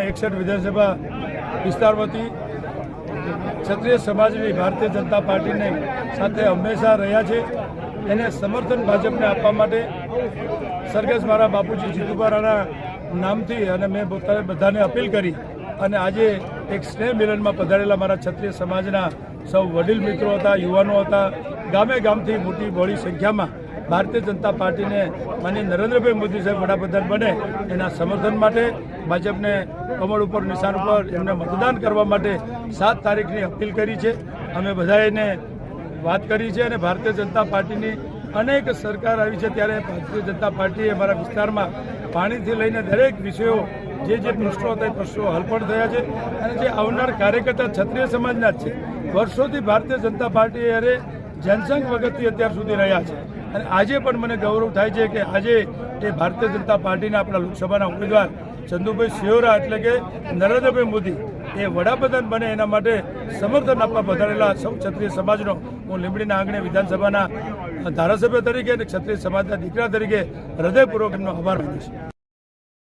એકસઠ વિધાનસભા વિસ્તારમાંથી ક્ષત્રિય સમાજની ભારતીય જનતા પાર્ટીને સાથે હંમેશા રહ્યા છે. એને સમર્થન ભાજપને આપવા માટે સરગસ મારા બાપુજી જીતુભારાના નામથી અને મેં પોતાને બધાને અપીલ કરી અને આજે એક સ્નેહ મિલનમાં પધારેલા મારા ક્ષત્રિય સમાજના સૌ વડીલ મિત્રો હતા, યુવાનો હતા, ગામે ગામથી મોટી બહોળી સંખ્યામાં ભારતીય જનતા પાર્ટીને માનીય નરેન્દ્રભાઈ મોદી સાહેબ વડાપ્રધાન બને એના સમર્થન માટે ભાજપને કમળ ઉપર, નિશાન ઉપર એમને મતદાન કરવા માટે સાત તારીખની અપીલ કરી છે. અમે બધાએને વાત કરી છે અને ભારતીય જનતા પાર્ટીની અનેક સરકાર આવી છે. ત્યારે ભારતીય જનતા પાર્ટીએ અમારા વિસ્તારમાં પાણીથી લઈને દરેક વિષયો, જે જે પ્રશ્નો હતા એ પ્રશ્નો હલ પણ થયા છે અને જે આવનાર કાર્યકર્તા ક્ષત્રિય સમાજના જ છે. વર્ષોથી ભારતીય જનતા પાર્ટી અરે જનસંઘ વગરથી અત્યાર સુધી રહ્યા છે. અને આજે પણ મને ગૌરવ થાય છે કે આજે એ ભારતીય જનતા પાર્ટીના આપણા લોકસભાના ઉમેદવાર ચંદુભાઈ સિયોરા એટલે કે નરેન્દ્રભાઈ મોદી એ વડાપ્રધાન બને એના માટે સમર્થન આપવા વધારેલા સૌ ક્ષત્રિય સમાજનો. હું લીંબડીના આંગણે વિધાનસભાના ધારાસભ્ય તરીકે અને ક્ષત્રિય સમાજના દીકરા તરીકે હૃદયપૂર્વક એમનો આભાર માનું છું.